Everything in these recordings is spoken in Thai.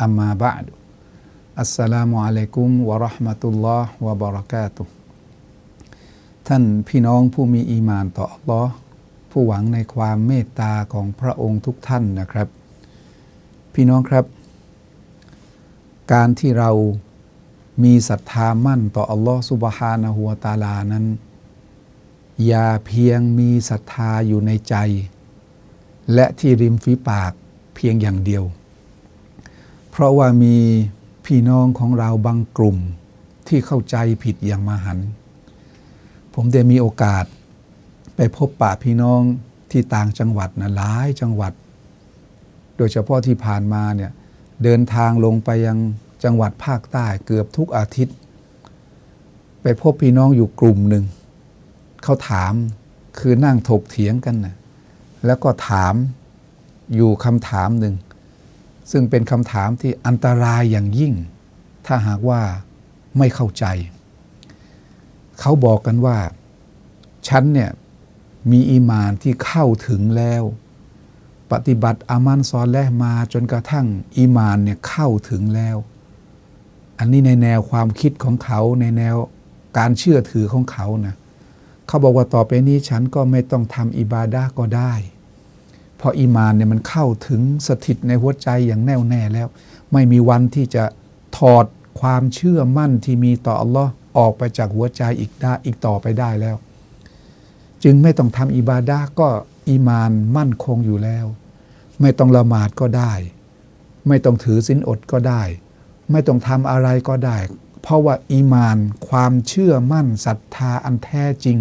อัมมาบะดอัสสลามุอะลัยกุมวะราะห์มะตุลลอฮ์วะบะเราะกาตุท่านพี่น้องผู้มีอีมานต่ออัลลอฮ์ผู้หวังในความเมตตาของพระองค์ทุกท่านนะครับ พี่น้องครับ การที่เรามีศรัทธามั่นต่ออัลลอฮ์สุบฮานะหัวตาลานั้น อย่าเพียงมีศรัทธาอยู่ในใจ และที่ริมฝีปากเพียงอย่างเดียว เพราะว่ามีพี่น้องของเราบางกลุ่มที่เข้าใจผิดอย่างมหัน ผมได้มีโอกาสไปพบปะพี่น้องที่ต่างจังหวัดนะหลายจังหวัด โดยเฉพาะที่ผ่านมาเนี่ยเดินทางลงไปยังจังหวัดภาคใต้เกือบทุกอาทิตย์ ไปพบพี่น้องอยู่กลุ่มหนึ่งเขาถามคือนั่งถกเถียงกันนะแล้วก็ถามอยู่คำถามหนึ่ง ซึ่งเป็นคำถามที่อันตรายอย่างยิ่ง ถ้าหากว่าไม่เข้าใจ เขาบอกกันว่า ฉันเนี่ยมีอีมานที่เข้าถึงแล้ว ปฏิบัติอามันซอนแลมาจนกระทั่งอีมานเนี่ยเข้าถึงแล้ว อันนี้ในแนวความคิดของเขาในแนวการเชื่อถือของเขานะเขาบอกว่าต่อไปนี้ฉันก็ไม่ต้องทำอิบาดาก็ได้ เพราะอีมานเนี่ยมันเข้าถึงสถิตในหัวใจอย่างแน่วแน่แล้ว ไม่มีวันที่จะถอดความเชื่อมั่นที่มีต่ออัลลอฮ์ออกไปจากหัวใจอีกได้อีกต่อไปได้แล้ว จึงไม่ต้องทำอิบาดาก็อีมานมั่นคงอยู่แล้ว ไม่ต้องละหมาดก็ได้ ไม่ต้องถือสินอดก็ได้ ไม่ต้องทำอะไรก็ได้ เพราะว่าอีมานความเชื่อมั่นศรัทธาอันแท้จริง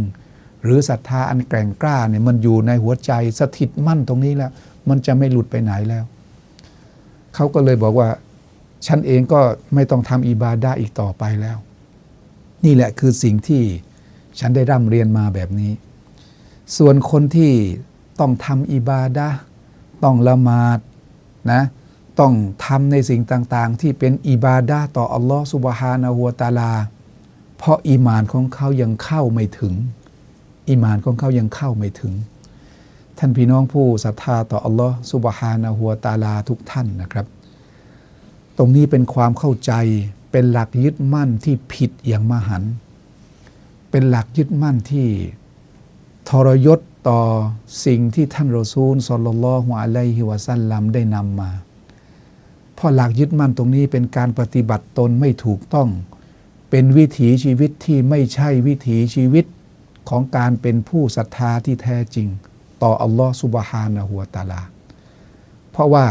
หรือศรัทธาอันแกร่งกล้าเนี่ยมันอยู่ในหัวใจสถิตมั่นตรงนี้แล้ว มันจะไม่หลุดไปไหนแล้ว เขาก็เลยบอกว่า ฉันเองก็ไม่ต้องทำอิบาดาอีกต่อไปแล้ว นี่แหละคือสิ่งที่ฉันได้ร่ำเรียนมาแบบนี้ ส่วนคนที่ต้องทำอิบาดาต้องละหมาดนะต้องทำในสิ่งต่าง ๆ ที่เป็นอิบาดาต่ออัลลอฮ์สุบฮานะฮัวตาลา เพราะอีมานของเขายังเข้าไม่ถึง อีมานของเขายังเข้าไม่ถึง ท่านพี่น้องผู้ศรัทธาต่ออัลลอฮ์สุบฮานะฮัวตาลาทุกท่านนะครับ ตรงนี้เป็นความเข้าใจเป็นหลักยึดมั่นที่ผิดอย่างมหัน เป็นหลักยึดมั่นที่ทรยศต่อสิ่งที่ท่านรอซูลสอลลัลลอฮุอะลัยฮิวะซัลลัมได้นำมาเพราะหลักยึดมั่นตรงนี้เป็นการปฏิบัติตนไม่ถูกต้อง เป็นวิถีชีวิตที่ไม่ใช่วิถีชีวิต ของการเป็นผู้ศรัทธาที่แท้จริง ต่ออัลลอฮ์สุบฮานะฮัวตาลา เพราะว่า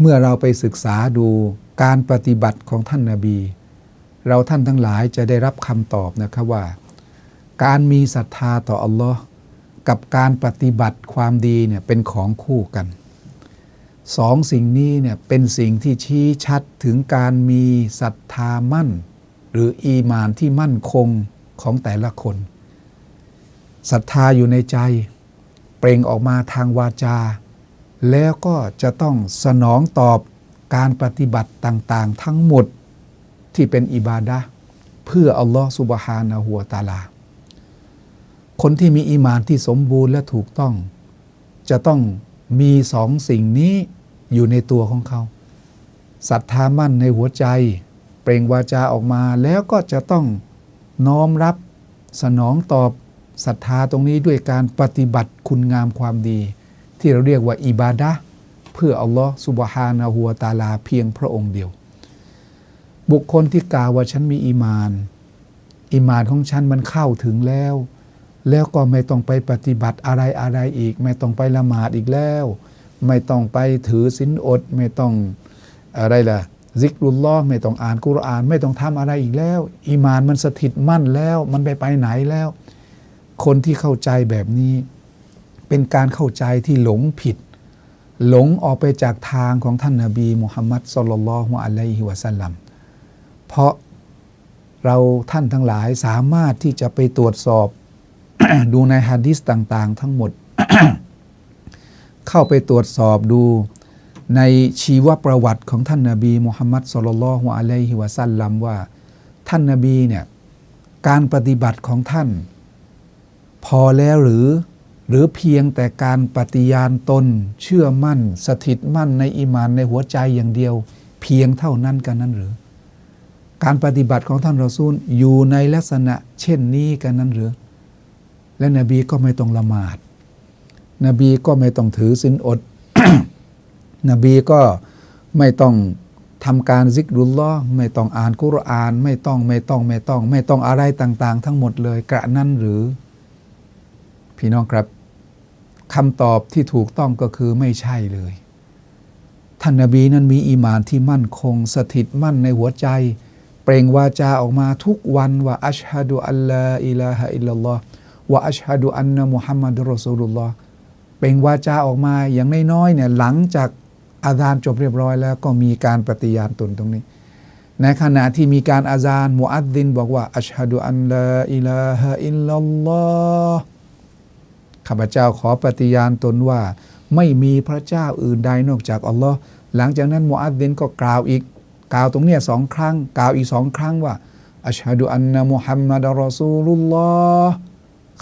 เมื่อเราไปศึกษาดูการปฏิบัติของท่านนาบี เราท่านทั้งหลายจะได้รับคำตอบนะครับว่า การมีศรัทธาต่ออัลลอฮ์กับการปฏิบัติความดีเนี่ยเป็นของคู่กันสองสิ่งนี้เนี่ยเป็นสิ่งที่ชี้ชัดถึงการมีศรัทธามั่น หรืออีมานที่มั่นคงของแต่ละคน ศรัทธาอยู่ในใจ เปล่งออกมาทางวาจา แล้วก็จะต้องสนองตอบการปฏิบัติต่างๆ ทั้งหมดที่เป็นอิบาดะเพื่ออัลลอฮ์สุบฮานะฮัวตาลา คนที่มีอีมานที่สมบูรณ์และถูกต้อง จะต้องมีสองสิ่งนี้อยู่ในตัวของเขาศรัทธามั่นในหัวใจ เปล่งวาจาออกมาแล้วก็จะต้องน้อมรับสนองตอบ ศรัทธาตรงนี้ด้วยการปฏิบัติคุณงามความดี ที่เราเรียกว่าอิบาดะเพื่ออัลลอฮ์สุบฮานะฮัวตาลาเพียงพระองค์เดียว บุคคลที่กล่าวว่าฉันมีอีมาน อีมานของฉันมันเข้าถึงแล้ว แล้วก็ไม่ต้องไปปฏิบัติอะไรอะไรอีก ไม่ต้องไปละหมาดอีกแล้ว ไม่ต้องไปถือศีลอด ไม่ต้องอะไรล่ะซิกรุลลอฮ์ไม่ต้องอ่านกุรอาน ไม่ต้องทำอะไรอีกแล้ว อีมานมันสถิตมั่นแล้ว มันไปไปไหนแล้ว คนที่เข้าใจแบบนี้ เป็นการเข้าใจที่หลงผิด หลงออกไปจากทางของท่านนาบีมุฮัมมัดสุลลัลฮุอะลัยฮิวะสัลลัมเพราะเราท่านทั้งหลายสามารถที่จะไปตรวจสอบดูในฮะดิษต่าง ๆ ทั้งหมด เข้าไปตรวจสอบดูในชีวประวัติของท่านนาบีมุฮัมมัดสุลลัลฮุอะลัยฮิวะสัลลัมว่า ท่านนาบีเนี่ยการปฏิบัติของท่าน อแล้วหรือ หรือเพียงแต่การปฏิญาณตน เชื่อมั่น สถิตมั่นในอิมานในหัวใจอย่างเดียว เพียงเท่านั้นกันนั้นหรือ การปฏิบัติของท่านรอซูลอยู่ในลักษณะเช่นนี้กันนั้นหรือ และนบีก็ไม่ต้องละหมาด นบีก็ไม่ต้องถือสินอด นบีก็ไม่ต้องทำการซิกรุลลอไม่ต้องอ่านกุรอาน ไม่ต้องไม่ต้องไม่ต้อง ไม่ต้องอะไรต่าง ๆ ทั้งหมดเลยกระนั้นหรือ พี่น้องครับคำตอบที่ถูกต้องก็คือไม่ใช่เลย ท่านนบีนั้นมีอีมานที่มั่นคง สถิตมั่นในหัวใจ เปล่งวาจาออกมาทุกวันว่าอัชฮะดุอัลลอฮ์อิลาฮะอิลลัลลอฮ์ว่าอัชฮะดุอันนะมุฮัมมัดรอซูลุลลอฮ์เปล่งวาจาออกมาอย่างน้อยๆเนี่ยหลังจากอาซานจบเรียบร้อยแล้วก็มีการปฏิญาณตนตรงนี้ในขณะที่มีการอาซานมุอัดดินบอกว่าอัชฮะดุอันลาอิลาฮะอิลลัลลอฮ์ ข้าพเจ้าขอปฏิญาณตนว่า ไม่มีพระเจ้าอื่นใดนอกจากอัลลอฮ์หลังจากนั้นมุอัดดินก็กล่าวอีก กล่าวตรงเนี้ยสองครั้ง กล่าวอีกสองครั้งว่าอัชฮะดุอันนะมุฮัมมัดรอซูลุลลอฮ์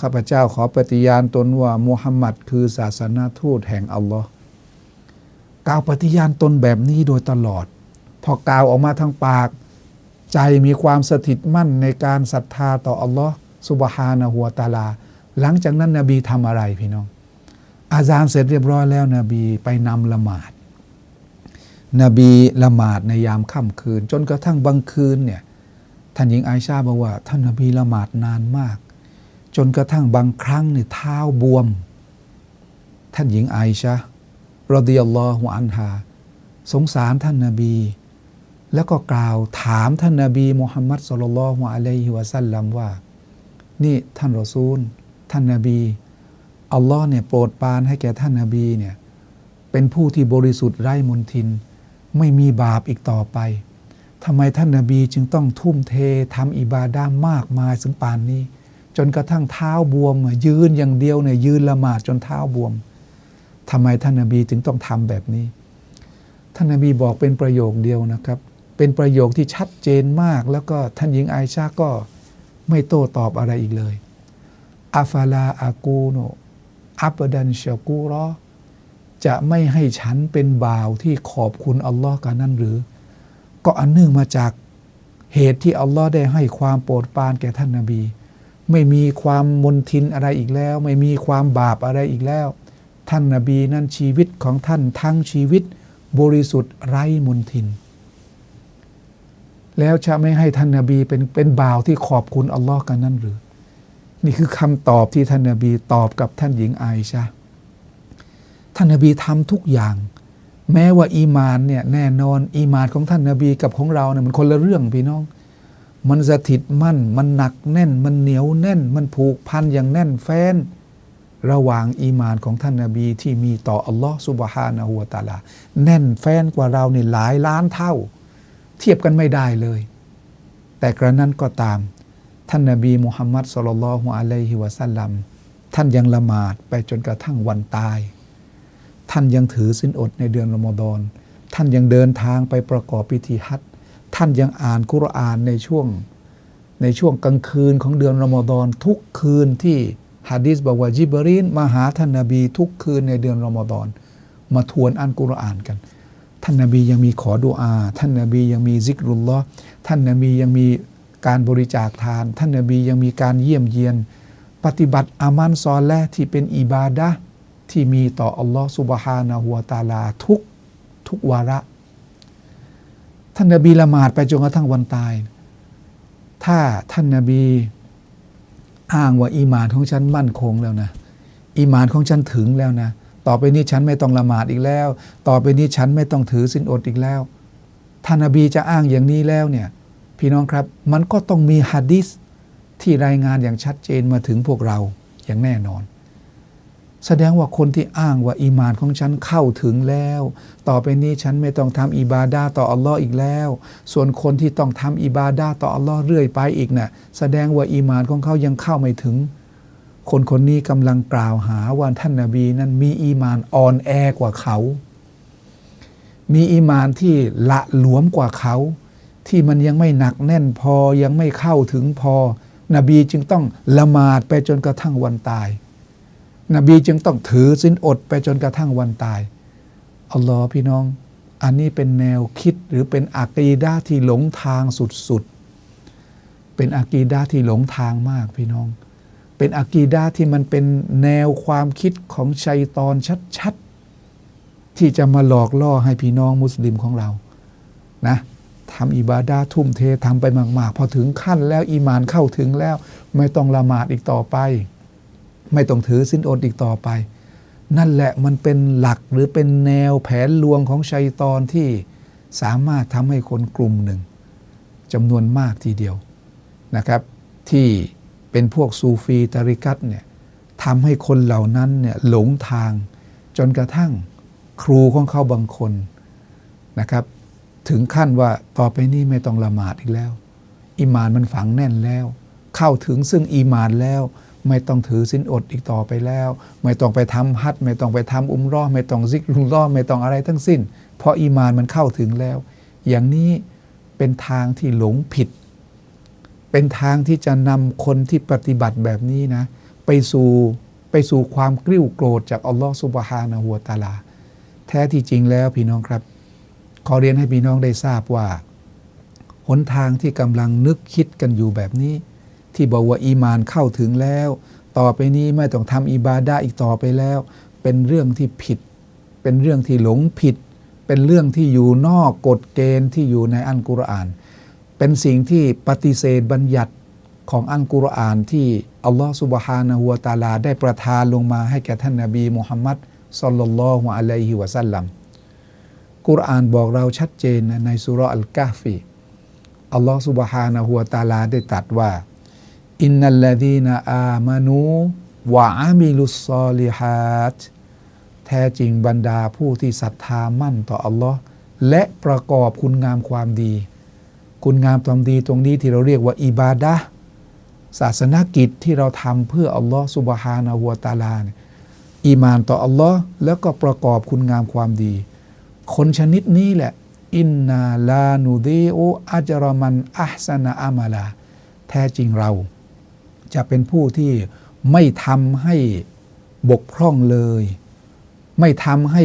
ข้าพเจ้าขอปฏิญาณตนว่ามุฮัมมัดคือศาสนาทูตแห่งอัลลอฮ์กล่าวปฏิญาณตนแบบนี้โดยตลอด พอกล่าวออกมาทางปาก ใจมีความสถิตมั่นในการศรัทธาต่ออัลลอฮ์สุบฮานะฮัวตาลา หลังจากนั้นนบีทำอะไรพี่น้อง อาซานเสร็จเรียบร้อยแล้ว นบีไปนำละหมาด นบีละหมาดในยามค่ำคืน จนกระทั่งบางคืนเนี่ยท่านหญิงไอชาบอกว่า ท่านนบีละหมาดนานมาก จนกระทั่งบางครั้งเนี่ยเท้าบวม ท่านหญิงไอชารดิยัลลอฮุอันฮาสงสารท่านนบี แล้วก็กล่าวถามท่านนบีมุฮัมมัดสุลลัลฮุอะลัยฮิวะสัลลัมว่า นี่ท่านรอซูล ท่านนบีอัลลอฮ์เนี่ยโปรดปรานให้แก่ท่านนบีเนี่ยเป็นผู้ที่บริสุทธิ์ไร้มนทิน ไม่มีบาปอีกต่อไปทำไมท่านนบีจึงต้องทุ่มเททำอิบาดามมากมายถึงปานนี้ จนกระทั่งเท้าบวมยืนอย่างเดียวเนี่ยยืนละหมาดจนเท้าบวมทำไมท่านนบีจึงต้องทำแบบนี้ ท่านนบีบอกเป็นประโยคเดียวนะครับ เป็นประโยคที่ชัดเจนมาก แล้วก็ท่านหญิงไอชาก็ไม่โต้ตอบอะไรอีกเลย อัฟาลาอากูโนอับดันชากูรอจะไม่ให้ฉันเป็นบ่าวที่ขอบคุณอัลลอฮ์กันนั่นหรือ ก็อันเนื่องมาจากเหตุที่อัลลอฮ์ได้ให้ความโปรดปรานแก่ท่านนาบี ไม่มีความมนทินอะไรอีกแล้ว ไม่มีความบาปอะไรอีกแล้ว ท่านนาบีนั้นชีวิตของท่านทั้งชีวิต บริสุทธิ์ไร้มนทิน แล้วจะไม่ให้ท่านนาบีเป็นเป็นบ่าวที่ขอบคุณอัลลอฮ์กันนั่นหรือ นี่คือคำตอบที่ท่านนบีตอบกับท่านหญิงไอชาท่านนบีทำทุกอย่าง แม้ว่าอีมานเนี่ยแน่นอนอีมานของท่านนบีกับของเราเนี่ยมันคนละเรื่องพี่น้อง มันสถิตมั่น มันหนักแน่น มันเหนียวแน่น มันผูกพันอย่างแน่นแฟ้นระหว่างอีมานของท่านนบีที่มีต่ออัลลอฮ์สุบฮานะฮูวตาลา แน่นแฟ้นกว่าเราเนี่หลายล้านเท่า เทียบกันไม่ได้เลย แต่กระนั้นก็ตาม ท่านนาบีมุฮัมมัดสุลลัลฮุอะลัยฮิวะสัลลัมท่านยังละหมาดไปจนกระทั่งวันตาย ท่านยังถือสินอดในเดือนรอมฎอนท่านยังเดินทางไปประกอบพิธีฮัจท่านยังอ่านกุรอานในช่วงในช่วงกลางคืนของเดือนรอมฎอนทุกคืนที่ฮะดีษบอกว่าจิบรีนมาหาท่านนาบีทุกคืนในเดือนรอมฎอนมาทวนอ่านกุรอานกัน ท่านนาบียังมีขอดุอา ท่านนาบียังมีซิกรุลลอท่านนาบียังมี การบริจาคทาน ท่านนบียังมีการเยี่ยมเยียน ปฏิบัติอามันซอลและที่เป็นอิบาดะที่มีต่ออัลลอฮ์สุบฮานะฮัวตาลาทุกทุกวาระ ท่านนบีละหมาดไปจนกระทั่งวันตาย ถ้าท่านนบีอ้างว่าอีมานของฉันมั่นคงแล้วนะ อีมานของฉันถึงแล้วนะ ต่อไปนี้ฉันไม่ต้องละหมาดอีกแล้ว ต่อไปนี้ฉันไม่ต้องถือสินอดอีกแล้ว ท่านนบีจะอ้างอย่างนี้แล้วเนี่ย พี่น้องครับ มันก็ต้องมีฮะดิษที่รายงานอย่างชัดเจนมาถึงพวกเราอย่างแน่นอน แสดงว่าคนที่อ้างว่าอีมานของฉันเข้าถึงแล้ว ต่อไปนี้ฉันไม่ต้องทำอิบาดาต่ออัลลอฮ์อีกแล้ว ส่วนคนที่ต้องทำอิบาดาต่ออัลลอฮ์เรื่อยไปอีกนะ่ะแสดงว่าอีมานของเขายังเข้าไม่ถึง คนคนนี้กำลังกล่าวหาว่าท่านนาบีนั้นมีอีมานอ่อนแอกว่าเขา มีอีมานที่ละหลวมกว่าเขา ที่มันยังไม่หนักแน่นพอยังไม่เข้าถึงพอ นบีจึงต้องละหมาดไปจนกระทั่งวันตาย นบีจึงต้องถือสินอดไปจนกระทั่งวันตายอัลลอฮ์พี่น้อง อันนี้เป็นแนวคิดหรือเป็นอากีดาที่หลงทางสุดๆ เป็นอากีดาที่หลงทางมากพี่น้อง เป็นอากีดาที่มันเป็นแนวความคิดของชัยตอนชัดๆ ที่จะมาหลอกล่อให้พี่น้องมุสลิมของเรานะ ทำอิบาดาทุ่มเททำไปมากๆ พอถึงขั้นแล้วอีมานเข้าถึงแล้ว ไม่ต้องละหมาดอีกต่อไป ไม่ต้องถือสินอดอีกต่อไป นั่นแหละมันเป็นหลักหรือเป็นแนวแผนลวงของชัยตอนที่สามารถทำให้คนกลุ่มหนึ่งจำนวนมากทีเดียวนะครับที่เป็นพวกซูฟีตาริกัตเนี่ยทำให้คนเหล่านั้นเนี่ยหลงทางจนกระทั่งครูของเขาบางคนนะครับ ถึงขั้นว่าต่อไปนี้ไม่ต้องละหมาดอีกแล้วอีมานมันฝังแน่นแล้ว เข้าถึงซึ่งอีมานแล้ว ไม่ต้องถือสินอดอีกต่อไปแล้ว ไม่ต้องไปทำฮัจญ์ไม่ต้องไปทำอุมเรอไม่ต้องซิกรุลลอไม่ต้องอะไรทั้งสิ้น เพราะอีมานมันเข้าถึงแล้ว อย่างนี้เป็นทางที่หลงผิด เป็นทางที่จะนำคนที่ปฏิบัติแบบนี้นะ ไปสู่ไปสู่ความกริ้วโกรธจากอัลลอฮฺสุบฮานะฮูวตาลา แท้ที่จริงแล้วพี่น้องครับ อเรียนให้พี่น้องได้ทราบว่า หนทางที่กำลังนึกคิดกันอยู่แบบนี้ ที่บอกว่าอีมานเข้าถึงแล้ว ต่อไปนี้ไม่ต้องทำอิบาดาอีกต่อไปแล้ว เป็นเรื่องที่ผิด เป็นเรื่องที่หลงผิด เป็นเรื่องที่อยู่นอกกฎเกณฑ์ที่อยู่ในอัลกุรอาน เป็นสิ่งที่ปฏิเสธบัญญัติของอัลกุรอานที่อัลลอฮฺสุบฮานะฮูวะตาลา ได้ประทานลงมาให้แก่ท่านนาบีมุฮัมมัดศ็อลลัลลอฮุอะลัยฮิวะสัลลัม กุรอานบอกเราชัดเจนในสุรอัลกาฟีอัลลอฮ์สุบฮานะฮัวตาลาได้ตรัสว่าอินนัลลดีนาอามานูวะอามิลุสซอลิฮัตแท้จริงบรรดาผู้ที่ศรัทธามั่นต่ออัลลอฮ์และประกอบคุณงามความดี คุณงามความดีตรงนี้ที่เราเรียกว่าอิบาดะศาสนกิจที่เราทำเพื่ออัลลอฮ์สุบฮานะฮัวตาลาอีมานต่ออัลลอฮ์แล้วก็ประกอบคุณงามความดี คนชนิดนี้แหละ อินนาลานูดีโออัจรมันอัพสนาอามาลา แท้จริงเรา จะเป็นผู้ที่ไม่ทำให้บกพร่องเลย ไม่ทำให้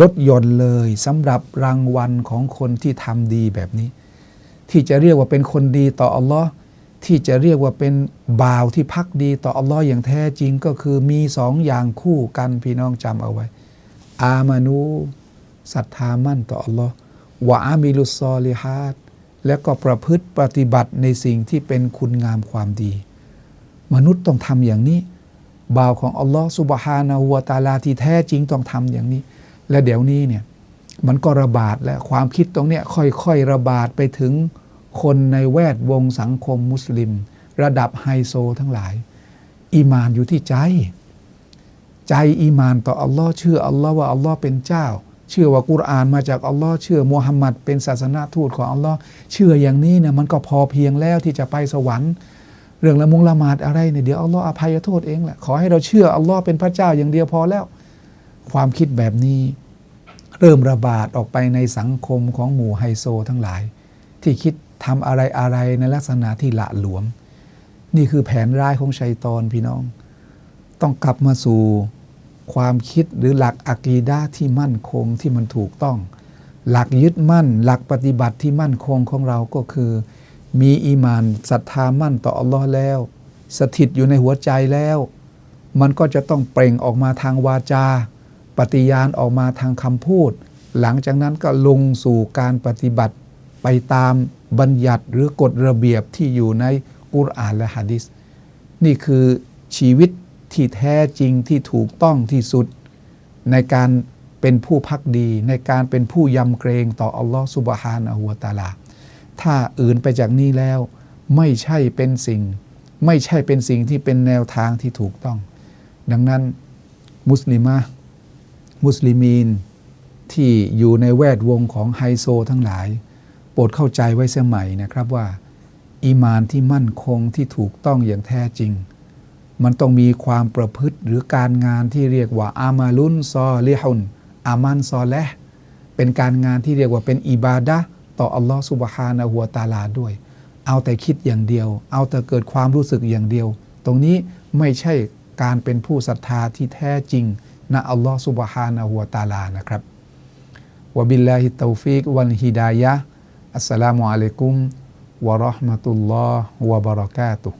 ลดหย่อนเลยสำหรับรางวัลของคนที่ทำดีแบบนี้ ที่จะเรียกว่าเป็นคนดีต่ออัลลอฮ์ที่จะเรียกว่าเป็นบ่าวที่พักดีต่ออัลลอฮ์อย่างแท้จริงก็คือมีสองอย่างคู่กันพี่น้องจำเอาไว้ อามานู ศรัทธามั่นต่ออัลลอฮ์วะอามิลุซอลิฮัดแล้วก็ประพฤติปฏิบัติในสิ่งที่เป็นคุณงามความดี มนุษย์ต้องทำอย่างนี้ บ่าวของอัลลอฮ์สุบฮานาหัวตาลาที่แท้จริงต้องทำอย่างนี้ และเดี๋ยวนี้เนี่ยมันก็ระบาดแล้วความคิดตรงเนี้ยค่อยๆระบาดไปถึงคนในแวดวงสังคมมุสลิม ระดับไฮโซทั้งหลาย อีมานอยู่ที่ใจ ใจอีมานต่ออัลลอฮ์เชื่ออัลลอฮ์ว่าอัลลอฮ์เป็นเจ้า เชื่อว่ากุรอานมาจากอัลลอฮ์เชื่อมุฮัมหมัดเป็นศาสนาทูตของอัลลอฮ์เชื่ออย่างนี้เนี่ยมันก็พอเพียงแล้วที่จะไปสวรรค์ เรื่องละมุงละหมาดอะไรเนี่ยเดี๋ยวอัลลอฮ์อภัยโทษเองแหละขอให้เราเชื่ออัลลอฮ์เป็นพระเจ้าอย่างเดียวพอแล้ว ความคิดแบบนี้ เริ่มระบาดออกไปในสังคมของหมู่ไฮโซทั้งหลาย ที่คิดทำอะไรอะไรในลักษณะที่ละหลวม นี่คือแผนร้ายของชัยตอนพี่น้อง ต้องกลับมาสู่ ความคิดหรือหลักอะกีดาที่มั่นคงที่มันถูกต้อง หลักยึดมั่น หลักปฏิบัติที่มั่นคงของเราก็คือ มีอีมานศรัทธามั่นต่ออัลลอฮ์แล้ว สถิตอยู่ในหัวใจแล้ว มันก็จะต้องเปล่งออกมาทางวาจา ปฏิญาณออกมาทางคำพูด หลังจากนั้นก็ลงสู่การปฏิบัติไปตามบัญญัติหรือกฎระเบียบที่อยู่ในกุรอานและฮะดิษนี่คือชีวิต ที่แท้จริงที่ถูกต้องที่สุด ในการเป็นผู้พักดี ในการเป็นผู้ยำเกรงต่ออัลลอฮฺสุบฮานะฮูวตาลา ถ้าอื่นไปจากนี้แล้ว ไม่ใช่เป็นสิ่ง ไม่ใช่เป็นสิ่งที่เป็นแนวทางที่ถูกต้อง ดังนั้นมุสลิมะมุสลิมีนที่อยู่ในแวดวงของไฮโซทั้งหลาย โปรดเข้าใจไว้เสียใหม่นะครับว่า อีมานที่มั่นคงที่ถูกต้องอย่างแท้จริง มันต้องมีความประพฤติหรือการงานที่เรียกว่าอามาลุนซอลิฮุนอามันซอและเป็นการงานที่เรียกว่าเป็นอิบาดะต่ออัลลอฮฺสุบฮานะฮัวตาลาด้วย เอาแต่คิดอย่างเดียว เอาแต่เกิดความรู้สึกอย่างเดียว ตรงนี้ไม่ใช่การเป็นผู้ศรัทธาที่แท้จริงนะอัลลอฮฺสุบฮานะฮัวตาลานะครับวบิลลาฮิตตฟิกวันฮิดายะอัสสลามุอะลัยกุมวะราะห์มะตุลลอฮ์วะบะเราะกาตุฮ์